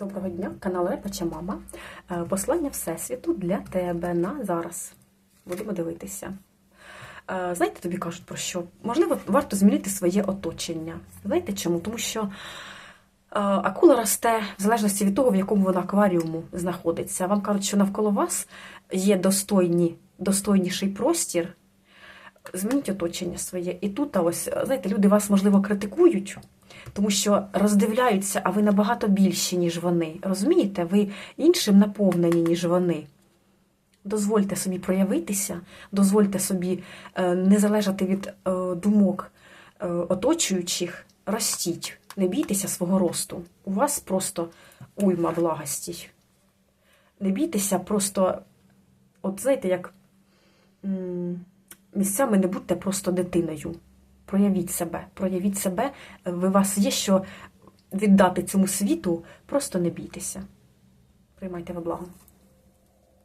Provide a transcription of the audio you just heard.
Доброго дня, канал Репача Мама. Е, Послання Всесвіту для тебе на зараз. Будемо дивитися. Е, Знаєте, тобі кажуть про що? Можливо, варто змінити своє оточення. Знаєте чому? Тому що е, акула росте в залежності від того, в якому вона акваріуму знаходиться. Вам кажуть, що навколо вас є достойні, достойніший простір. Змініть оточення своє. І тут, а ось, знаєте, люди вас, можливо, критикують, тому що роздивляються, а ви набагато більші, ніж вони. Розумієте, ви іншим наповнені, ніж вони. Дозвольте собі проявитися, дозвольте собі е, не залежати від е, думок е, оточуючих, ростіть, не бійтеся свого росту. У вас просто уйма благостей. Не бійтеся, просто, от знаєте, як місцями не будьте просто дитиною. Проявіть себе, проявіть себе, ви вас є що віддати цьому світу, просто не бійтеся. Приймайте ви благо.